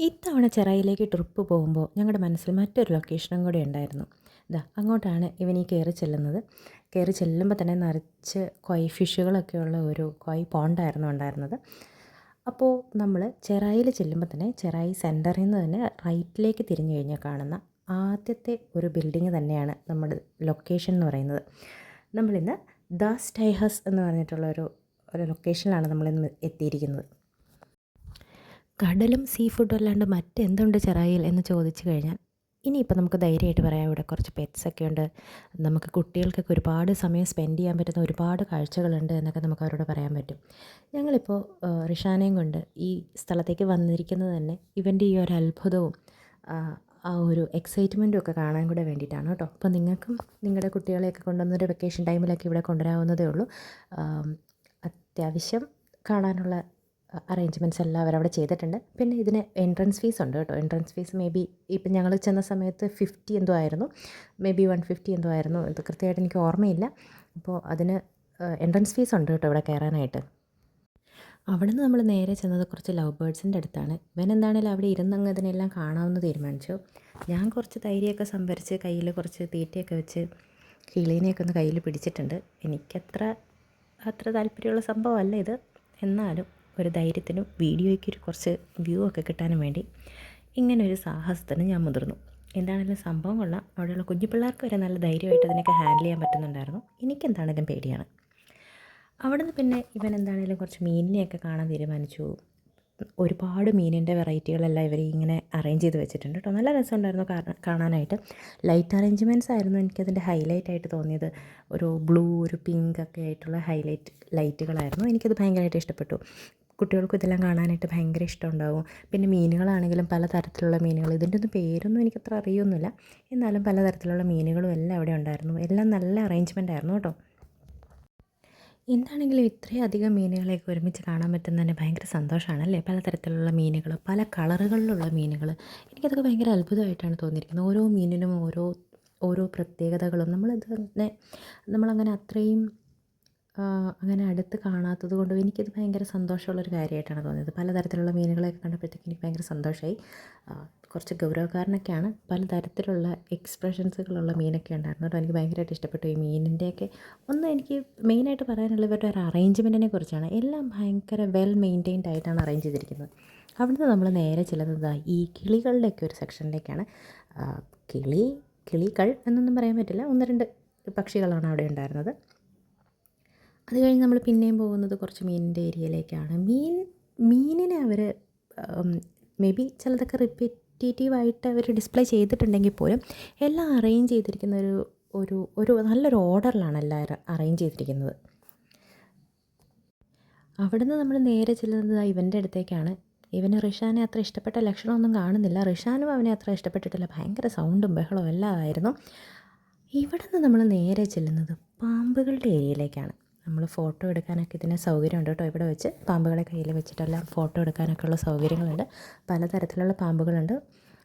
ഇത്തവണ ചെറായിലേക്ക് ട്രിപ്പ് പോകുമ്പോൾ ഞങ്ങളുടെ മനസ്സിൽ മറ്റൊരു ലൊക്കേഷനും കൂടെ ഉണ്ടായിരുന്നു. ഇതാ അങ്ങോട്ടാണ് ഇവൻ ഈ കയറി ചെല്ലുന്നത്. കയറി ചെല്ലുമ്പോൾ തന്നെ നിറച്ച് കൊയ് ഫിഷുകളൊക്കെ ഉള്ള ഒരു കൊയ് പോണ്ടായിരുന്നു ഉണ്ടായിരുന്നത്. അപ്പോൾ നമ്മൾ ചെറായിൽ ചെല്ലുമ്പോൾ തന്നെ ചെറായി സെന്ററിൽ നിന്ന് തന്നെ റൈറ്റിലേക്ക് തിരിഞ്ഞു കഴിഞ്ഞാൽ കാണുന്ന ആദ്യത്തെ ഒരു ബിൽഡിങ് തന്നെയാണ് നമ്മുടെ ലൊക്കേഷൻ എന്ന് പറയുന്നത്. നമ്മളിന്ന് ദ ടൈഹസ് എന്ന് പറഞ്ഞിട്ടുള്ള ഒരു ഒരു ലൊക്കേഷനിലാണ് നമ്മളിന്ന് എത്തിയിരിക്കുന്നത്. കടലും സീ ഫുഡും അല്ലാണ്ട് മറ്റെന്തുണ്ട് ചെറായിൽ എന്ന് ചോദിച്ചു കഴിഞ്ഞാൽ ഇനിയിപ്പോൾ നമുക്ക് ധൈര്യമായിട്ട് പറയാം ഇവിടെ കുറച്ച് പെറ്റ്സൊക്കെ ഉണ്ട്. നമുക്ക് കുട്ടികൾക്കൊക്കെ ഒരുപാട് സമയം സ്പെൻഡ് ചെയ്യാൻ പറ്റുന്ന ഒരുപാട് കാഴ്ചകളുണ്ട് എന്നൊക്കെ നമുക്ക് അവരോട് പറയാൻ പറ്റും. ഞങ്ങളിപ്പോൾ റിഷാനയും കൊണ്ട് ഈ സ്ഥലത്തേക്ക് വന്നിരിക്കുന്നത് തന്നെ ഇവന്റെ ഈ ഒരു അത്ഭുതവും ആ ഒരു എക്സൈറ്റ്മെന്റും ഒക്കെ കാണാൻ കൂടെ വേണ്ടിയിട്ടാണ് കേട്ടോ. അപ്പോൾ നിങ്ങൾക്കും നിങ്ങളുടെ കുട്ടികളെയൊക്കെ കൊണ്ടുവന്നൊരു വെക്കേഷൻ ടൈമിലൊക്കെ ഇവിടെ കൊണ്ടുവരാവുന്നതേ ഉള്ളൂ. അത്യാവശ്യം കാണാനുള്ള അറേഞ്ച്മെന്റ്സ് എല്ലാം അവരവിടെ ചെയ്തിട്ടുണ്ട്. പിന്നെ ഇതിന് എൻട്രൻസ് ഫീസ് ഉണ്ട് കേട്ടോ. എൻട്രൻസ് ഫീസ് മേ ബി ഇപ്പം ഞങ്ങൾ ചെന്ന സമയത്ത് ഫിഫ്റ്റി എന്തോ ആയിരുന്നു. മേ ബി വൺ ഫിഫ്റ്റി എന്തോ ആയിരുന്നു. ഇത് കൃത്യമായിട്ട് എനിക്ക് ഓർമ്മയില്ല. അപ്പോൾ അതിന് എൻട്രൻസ് ഫീസ് ഉണ്ട് കേട്ടോ ഇവിടെ കയറാനായിട്ട്. അവിടെ നിന്ന് നമ്മൾ നേരെ ചെന്നത് കുറച്ച് ലവ് ബേഡ്സിന്റെ അടുത്താണ്. ഇവൻ എന്താണെങ്കിലും അവിടെ ഇരുന്നങ്ങ് അതിനെല്ലാം കാണാമെന്ന് തീരുമാനിച്ചു. ഞാൻ കുറച്ച് തൈരിയൊക്കെ സംഭരിച്ച് കയ്യിൽ കുറച്ച് തീറ്റയൊക്കെ വെച്ച് കിളീനെയൊക്കെ ഒന്ന് കയ്യിൽ പിടിച്ചിട്ടുണ്ട്. എനിക്കത്ര അത്ര താല്പര്യമുള്ള സംഭവമല്ല ഇത്. എന്നാലും ഒരു ധൈര്യത്തിനും വീഡിയോയ്ക്ക് ഒരു കുറച്ച് വ്യൂ ഒക്കെ കിട്ടാനും വേണ്ടി ഇങ്ങനെ ഒരു സാഹസത്തിന് ഞാൻ മുതിർന്നു. എന്താണെങ്കിലും സംഭവം കൊള്ളാം. അവിടെയുള്ള കുഞ്ഞു പിള്ളേർക്ക് വരെ നല്ല ധൈര്യമായിട്ട് അതിനൊക്കെ ഹാൻഡിൽ ചെയ്യാൻ പറ്റുന്നുണ്ടായിരുന്നു. എനിക്കെന്താണെങ്കിലും പേടിയാണ്. അവിടെ നിന്ന് പിന്നെ ഇവൻ എന്താണെങ്കിലും കുറച്ച് മീനിനെയൊക്കെ കാണാൻ തീരുമാനിച്ചു. ഒരുപാട് മീനിന്റെ വെറൈറ്റികളെല്ലാം ഇവർ ഇങ്ങനെ അറേഞ്ച് ചെയ്ത് വെച്ചിട്ടുണ്ട് കേട്ടോ. നല്ല രസമുണ്ടായിരുന്നു കാരണം കാണാനായിട്ട്. ലൈറ്റ് അറേഞ്ച്മെന്റ്സ് ആയിരുന്നു എനിക്കതിന്റെ ഹൈലൈറ്റ് ആയിട്ട് തോന്നിയത്. ഒരു ബ്ലൂ ഒരു പിങ്ക് ഒക്കെ ആയിട്ടുള്ള ഹൈലൈറ്റ് ലൈറ്റുകളായിരുന്നു എനിക്കത് ഭയങ്കരമായിട്ട് ഇഷ്ടപ്പെട്ടു. കുട്ടികൾക്കും ഇതെല്ലാം കാണാനായിട്ട് ഭയങ്കര ഇഷ്ടമുണ്ടാവും. പിന്നെ മീനുകളാണെങ്കിലും പല തരത്തിലുള്ള മീനുകൾ ഇതിന്റെ ഒന്നും പേരൊന്നും എനിക്കത്ര അറിയൊന്നുമില്ല. എന്നാലും പല തരത്തിലുള്ള മീനുകളും എല്ലാം അവിടെ ഉണ്ടായിരുന്നു. എല്ലാം നല്ല അറേഞ്ച്മെന്റ് ആയിരുന്നു കേട്ടോ. എന്താണെങ്കിലും ഇത്രയധികം മീനുകളെയൊക്കെ ഒരുമിച്ച് കാണാൻ പറ്റുന്നതന്നെ ഭയങ്കര സന്തോഷമാണ് അല്ലേ? പലതരത്തിലുള്ള മീനുകൾ പല കളറുകളിലുള്ള മീനുകൾ. എനിക്കതൊക്കെ ഭയങ്കര അത്ഭുതമായിട്ടാണ് തോന്നിയിരിക്കുന്നത്. ഓരോ മീനിനും ഓരോ ഓരോ പ്രത്യേകതകളും. നമ്മളത് തന്നെ നമ്മളങ്ങനെ അത്രയും അങ്ങനെ അടുത്ത് കാണാത്തത് കൊണ്ടും എനിക്കത് ഭയങ്കര സന്തോഷമുള്ളൊരു കാര്യമായിട്ടാണ് തോന്നിയത്. പലതരത്തിലുള്ള മീനുകളെയൊക്കെ കണ്ടപ്പോഴത്തേക്ക് എനിക്ക് ഭയങ്കര സന്തോഷമായി കുറച്ച് ഗൗരവക്കാരനൊക്കെയാണ്. പലതരത്തിലുള്ള എക്സ്പ്രഷൻസുകളുള്ള മീനൊക്കെ ഉണ്ടായിരുന്നു കേട്ടോ. എനിക്ക് ഭയങ്കരമായിട്ട് ഇഷ്ടപ്പെട്ടു ഈ മീനിന്റെയൊക്കെ. ഒന്ന് എനിക്ക് മെയിനായിട്ട് പറയാനുള്ള ഇവരുടെ ഒരു അറേഞ്ച്മെന്റിനെ കുറിച്ചാണ്. എല്ലാം ഭയങ്കര വെൽ മെയിന്റെയിൻഡ് ആയിട്ടാണ് അറേഞ്ച് ചെയ്തിരിക്കുന്നത്. അവിടുന്ന് നമ്മൾ നേരെ ചെല്ലുന്നത് ഈ കിളികളുടെയൊക്കെ ഒരു സെക്ഷനിലേക്കാണ് കിളി കിളികൾ എന്നൊന്നും പറയാൻ പറ്റില്ല. ഒന്ന് രണ്ട് പക്ഷികളാണ് അവിടെ ഉണ്ടായിരുന്നത്. അത് കഴിഞ്ഞ് നമ്മൾ പിന്നെയും പോകുന്നത് കുറച്ച് മീനിന്റെ ഏരിയയിലേക്കാണ്. മീൻ മീനിനെ അവർ മേ ബി ചിലതൊക്കെ റിപ്പീറ്റേറ്റീവായിട്ട് അവർ ഡിസ്പ്ലേ ചെയ്തിട്ടുണ്ടെങ്കിൽ പോലും എല്ലാം അറേഞ്ച് ചെയ്തിരിക്കുന്ന ഒരു ഒരു ഒരു നല്ലൊരു ഓർഡറിലാണ് എല്ലാം അറേഞ്ച് ചെയ്തിരിക്കുന്നത്. അവിടുന്ന് നമ്മൾ നേരെ ചെല്ലുന്നത് ഇവന്റെ അടുത്തേക്കാണ്. ഇവന് റിഷാനെ അത്ര ഇഷ്ടപ്പെട്ട ലക്ഷണമൊന്നും കാണുന്നില്ല. റിഷാനും അവനെ അത്ര ഇഷ്ടപ്പെട്ടിട്ടില്ല. ഭയങ്കര സൗണ്ടും ബഹളവും എല്ലാം ആയിരുന്നു. ഇവിടുന്ന് നമ്മൾ നേരെ ചെല്ലുന്നത് പാമ്പുകളുടെ ഏരിയയിലേക്കാണ്. നമ്മൾ ഫോട്ടോ എടുക്കാനൊക്കെ ഇതിന് സൗകര്യമുണ്ട് കേട്ടോ. ഇവിടെ വെച്ച് പാമ്പുകളെ കയ്യിൽ വെച്ചിട്ടെല്ലാം ഫോട്ടോ എടുക്കാനൊക്കെ ഉള്ള സൗകര്യങ്ങളുണ്ട്. പലതരത്തിലുള്ള പാമ്പുകളുണ്ട്.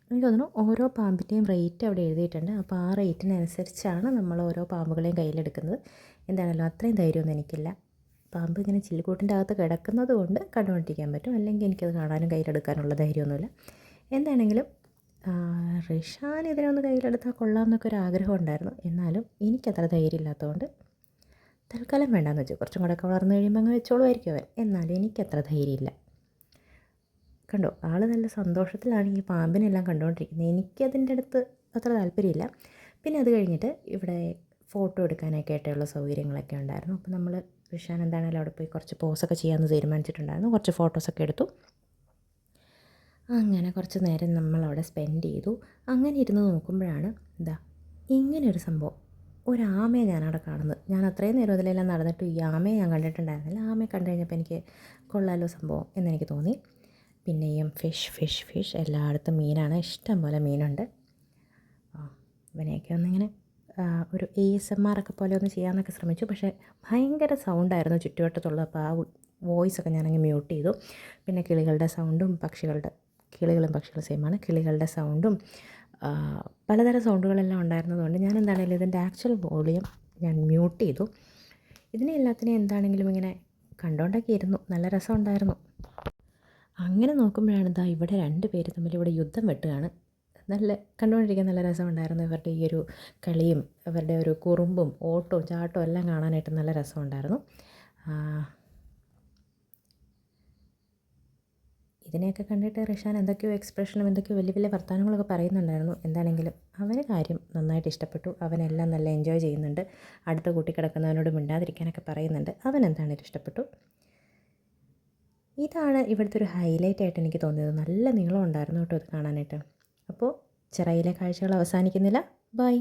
എനിക്ക് തോന്നുന്നു ഓരോ പാമ്പിന്റെയും റേറ്റ് അവിടെ എഴുതിയിട്ടുണ്ട്. അപ്പോൾ ആ റേറ്റിനനുസരിച്ചാണ് നമ്മൾ ഓരോ പാമ്പുകളെയും കയ്യിലെടുക്കുന്നത് എന്താണല്ലോ? അത്രയും ധൈര്യമൊന്നും എനിക്കില്ല. പാമ്പ് ഇങ്ങനെ ചില്ലുകൂട്ടിന്റെ അകത്ത് കിടക്കുന്നത് കൊണ്ട് കണ്ടുകൊണ്ടിരിക്കാൻ പറ്റും. അല്ലെങ്കിൽ എനിക്കത് കാണാനും കയ്യിലെടുക്കാനുള്ള ധൈര്യമൊന്നുമില്ല. എന്താണെങ്കിലും റിഷാൻ ഇതിനൊന്ന് കയ്യിലെടുത്താൽ കൊള്ളാം എന്നൊക്കെ ഒരു ആഗ്രഹം ഉണ്ടായിരുന്നു. എന്നാലും എനിക്കത്ര ധൈര്യമില്ലാത്തതുകൊണ്ട് തൽക്കാലം വേണ്ടാന്ന് വെച്ചു. കുറച്ചും കൂടെയൊക്കെ വളർന്നു കഴിയുമ്പോൾ അങ്ങ് വെച്ചോളുമായിരിക്കും അവൻ എന്നാലും എനിക്കത്ര ധൈര്യമില്ല കണ്ടോ? ആൾ നല്ല സന്തോഷത്തിലാണ് ഈ പാമ്പിനെല്ലാം കണ്ടുകൊണ്ടിരിക്കുന്നത്. എനിക്കതിന്റെ അടുത്ത് അത്ര താല്പര്യമില്ല പിന്നെ അത് കഴിഞ്ഞിട്ട് ഇവിടെ ഫോട്ടോ എടുക്കാനൊക്കെ ആയിട്ടുള്ള സൗകര്യങ്ങളൊക്കെ ഉണ്ടായിരുന്നു. അപ്പോൾ നമ്മൾ വിഷാൻ എന്താണെങ്കിലും അവിടെ പോയി കുറച്ച് പോസൊക്കെ ചെയ്യാമെന്ന് തീരുമാനിച്ചിട്ടുണ്ടായിരുന്നു. കുറച്ച് ഫോട്ടോസൊക്കെ എടുത്തു. അങ്ങനെ കുറച്ച് നേരം നമ്മൾ അവിടെ സ്പെൻഡ് ചെയ്തു. അങ്ങനെ ഇരുന്ന് നോക്കുമ്പോഴാണ് എന്താ ഇങ്ങനെയൊരു സംഭവം. ഒരാമയെ ഞാനവിടെ കാണുന്നത്. ഞാൻ അത്രയും നേരം അതിലെല്ലാം നടന്നിട്ട് ഈ ആമയെ ഞാൻ കണ്ടിട്ടുണ്ടായിരുന്നില്ല. ആമയെ കണ്ടു കഴിഞ്ഞപ്പോൾ എനിക്ക് കൊള്ളാലോ സംഭവം എന്നെനിക്ക് തോന്നി. പിന്നെയും ഫിഷ് ഫിഷ് ഫിഷ് എല്ലായിടത്തും മീനാണ്. ഇഷ്ടം പോലെ മീനുണ്ട്. ഇവനെയൊക്കെ ഒന്നിങ്ങനെ ഒരു എ എസ് എം ആർ ഒക്കെ പോലെ ഒന്ന് ചെയ്യാമെന്നൊക്കെ ശ്രമിച്ചു. പക്ഷേ ഭയങ്കര സൗണ്ടായിരുന്നു ചുറ്റുവട്ടത്തുള്ള അപ്പോൾ ആ വോയിസൊക്കെ ഞാനങ്ങ് മ്യൂട്ട് ചെയ്തു. പിന്നെ കിളികളുടെ സൗണ്ടും പക്ഷികളുടെ കിളികളും പക്ഷികളും സെയിമാണ് കിളികളുടെ സൗണ്ടും പലതരം സൗണ്ടുകളെല്ലാം ഉണ്ടായിരുന്നതുകൊണ്ട് ഞാൻ എന്താണെങ്കിലും ഇതിന്റെ ആക്ച്വൽ വോളിയം ഞാൻ മ്യൂട്ട് ചെയ്തു. ഇതിനെ എല്ലാത്തിനെയും എന്താണെങ്കിലും ഇങ്ങനെ കണ്ടുകൊണ്ടൊക്കെ ഇരുന്നു നല്ല രസമുണ്ടായിരുന്നു. അങ്ങനെ നോക്കുമ്പോഴാണ് ഇതാ ഇവിടെ രണ്ട് പേര് തമ്മിൽ ഇവിടെ യുദ്ധം വെട്ടുകയാണ്. നല്ല കണ്ടുകൊണ്ടിരിക്കാൻ നല്ല രസമുണ്ടായിരുന്നു. ഇവരുടെ ഈ ഒരു കളിയും അവരുടെ ഒരു കുറുമ്പും ഓട്ടവും ചാട്ടവും എല്ലാം കാണാനായിട്ട് നല്ല രസമുണ്ടായിരുന്നു. ഇതിനെയൊക്കെ കണ്ടിട്ട് റിഷാൻ എന്തൊക്കെയോ എക്സ്പ്രഷനും എന്തൊക്കെയോ വലിയ വലിയ വർത്തമാനങ്ങളൊക്കെ പറയുന്നുണ്ടായിരുന്നു. എന്താണെങ്കിലും അവന് കാര്യം നന്നായിട്ട് ഇഷ്ടപ്പെട്ടു. അവനെല്ലാം നല്ല എൻജോയ് ചെയ്യുന്നുണ്ട്. അടുത്ത കൂട്ടി കിടക്കുന്നവനോട് മിണ്ടാതിരിക്കാനൊക്കെ പറയുന്നുണ്ട്. അവൻ എന്താണേലും ഇഷ്ടപ്പെട്ടു. ഇതാണ് ഇവിടുത്തെ ഒരു ഹൈലൈറ്റ് ആയിട്ട് എനിക്ക് തോന്നിയത്. നല്ല നീളം ഉണ്ടായിരുന്നു കേട്ടോ ഇത് കാണാനായിട്ട്. അപ്പോൾ ചിറയിലെ കാഴ്ചകൾ അവസാനിക്കുന്നില്ല. ബൈ